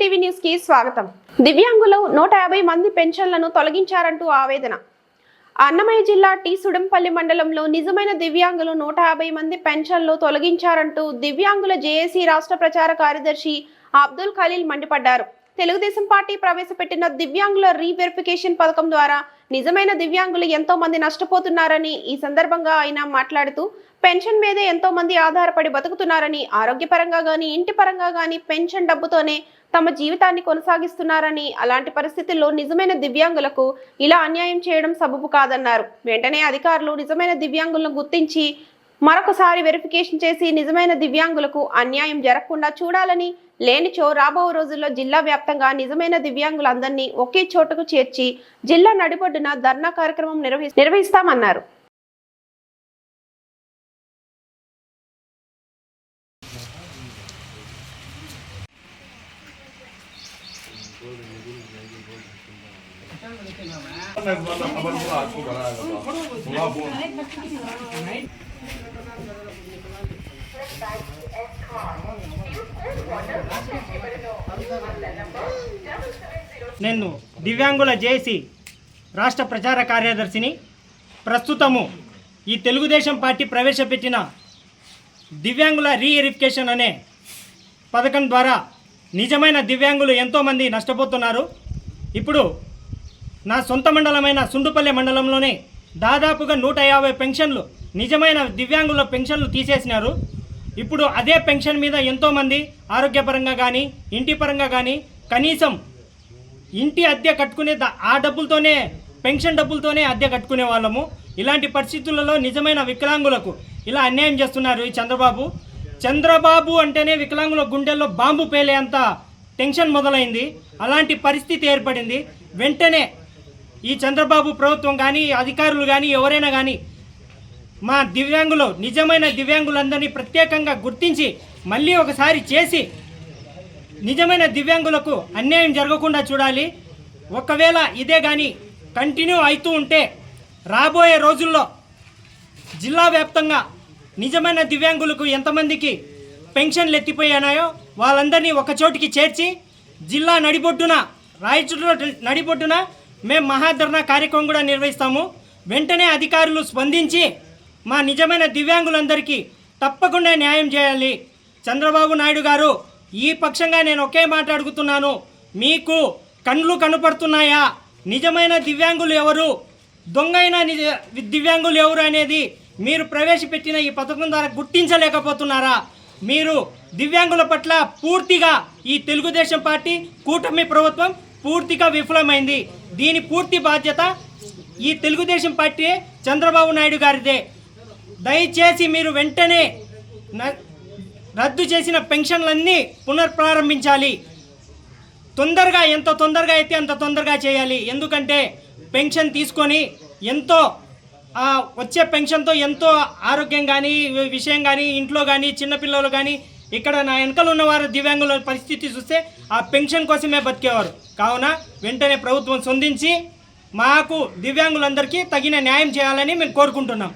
TV న్యూస్కి స్వాగతం. దివ్యాంగులు నూట యాభై మంది పెన్షన్లను తొలగించారంటూ ఆవేదన. అన్నమయ్య జిల్లా టీ సుడంపల్లి మండలంలో నిజమైన దివ్యాంగులు నూట యాభై మంది పెన్షన్లు తొలగించారంటూ దివ్యాంగుల జేఏసీ రాష్ట్ర ప్రచార కార్యదర్శి అబ్దుల్ ఖలీల్ మండిపడ్డారు. తెలుగుదేశం పార్టీ ప్రవేశపెట్టిన దివ్యాంగుల రీవెరిఫికేషన్ పథకం ద్వారా నిజమైన దివ్యాంగులు ఎంతో మంది నష్టపోతున్నారని ఈ సందర్భంగా ఆయన మాట్లాడుతూ పెన్షన్ మీదే ఎంతో మంది ఆధారపడి బతుకుతున్నారని ఆరోగ్యపరంగా గాని ఇంటి పరంగా గాని పెన్షన్ డబ్బుతోనే తమ జీవితాన్ని కొనసాగిస్తున్నారని అలాంటి పరిస్థితుల్లో నిజమైన దివ్యాంగులకు ఇలా అన్యాయం చేయడం సబబు కాదన్నారు. వెంటనే అధికారులు నిజమైన దివ్యాంగులను గుర్తించి మరొకసారి వెరిఫికేషన్ చేసి నిజమైన దివ్యాంగులకు అన్యాయం జరగకుండా చూడాలని లేనిచో రాబో రోజుల్లో జిల్లా వ్యాప్తంగా నిజమైన దివ్యాంగులందరినీ ఒకే చోటుకు చేర్చి జిల్లా నడిబొడ్డున ధర్నా కార్యక్రమం నిర్వహి నిర్వహిస్తామన్నారు. నేను దివ్యాంగుల జేసి రాష్ట్ర ప్రచార కార్యదర్శిని. ప్రస్తుతము ఈ తెలుగుదేశం పార్టీ ప్రవేశపెట్టిన దివ్యాంగుల రీఎరిఫికేషన్ అనే పథకం ద్వారా నిజమైన దివ్యాంగులు ఎంతోమంది నష్టపోతున్నారు. ఇప్పుడు నా సొంత మండలమైన సుండుపల్లె మండలంలోనే దాదాపుగా నూట యాభై పెన్షన్లు నిజమైన దివ్యాంగుల పెన్షన్లు తీసేసినారు. ఇప్పుడు అదే పెన్షన్ మీద ఎంతోమంది ఆరోగ్యపరంగా కానీ ఇంటి పరంగా కానీ కనీసం ఇంటి అద్దె కట్టుకునే ఆ డబ్బులతోనే పెన్షన్ డబ్బులతోనే అద్దె కట్టుకునే వాళ్ళము. ఇలాంటి పరిస్థితులలో నిజమైన వికలాంగులకు ఇలా అన్యాయం చేస్తున్నారు ఈ చంద్రబాబు. చంద్రబాబు అంటేనే వికలాంగుల గుండెల్లో బాంబు పేలే అంత టెన్షన్ మొదలైంది. అలాంటి పరిస్థితి ఏర్పడింది. వెంటనే ఈ చంద్రబాబు ప్రభుత్వం కానీ అధికారులు కానీ ఎవరైనా కానీ మా దివ్యాంగులు నిజమైన దివ్యాంగులందరినీ ప్రత్యేకంగా గుర్తించి మళ్ళీ ఒకసారి చేసి నిజమైన దివ్యాంగులకు అన్యాయం జరగకుండా చూడాలి. ఒకవేళ ఇదే కానీ కంటిన్యూ అవుతూ ఉంటే రాబోయే రోజుల్లో జిల్లా వ్యాప్తంగా నిజమైన దివ్యాంగులకు ఎంతమందికి పెన్షన్లు ఎత్తిపోయానాయో వాళ్ళందరినీ ఒక చోటికి చేర్చి జిల్లా నడిబొడ్డున రాయచూరులో నడిబొడ్డున మేము మహాధర్నా కార్యక్రమం కూడా నిర్వహిస్తాము. వెంటనే అధికారులు స్పందించి మా నిజమైన దివ్యాంగులందరికీ తప్పకుండా న్యాయం చేయాలి. చంద్రబాబు నాయుడు గారు ఈ పక్షంగా నేను ఒకే మాట అడుగుతున్నాను. మీకు కళ్ళు కనపడుతున్నాయా? నిజమైన దివ్యాంగులు ఎవరు? దొంగైన నిజ దివ్యాంగులు ఎవరు అనేది మీరు ప్రవేశపెట్టిన ఈ పథకం ద్వారా గుర్తించలేకపోతున్నారా? మీరు దివ్యాంగుల పట్ల పూర్తిగా ఈ తెలుగుదేశం పార్టీ కూటమి ప్రభుత్వం పూర్తిగా విఫలమైంది. దీని పూర్తి బాధ్యత ఈ తెలుగుదేశం పార్టీ చంద్రబాబు నాయుడు గారిదే. దయచేసి మీరు వెంటనే న- రద్దు చేసిన పెన్షన్లన్నీ పునర్ప్రారంభించాలి. తొందరగా ఎంత తొందరగా అయితే అంత తొందరగా చేయాలి. ఎందుకంటే పెన్షన్ తీసుకొని ఎంతో వచ్చే పెన్షన్తో ఎంతో ఆరోగ్యం కానీ విషయం కానీ ఇంట్లో కానీ చిన్నపిల్లలు కానీ ఇక్కడ నా వెనకలు ఉన్నవారు దివ్యాంగుల పరిస్థితి చూస్తే ఆ పెన్షన్ కోసమే బతికేవారు. కావున వెంటనే ప్రభుత్వం స్పందించి మాకు దివ్యాంగులందరికీ తగిన న్యాయం చేయాలని మేము కోరుకుంటున్నాం.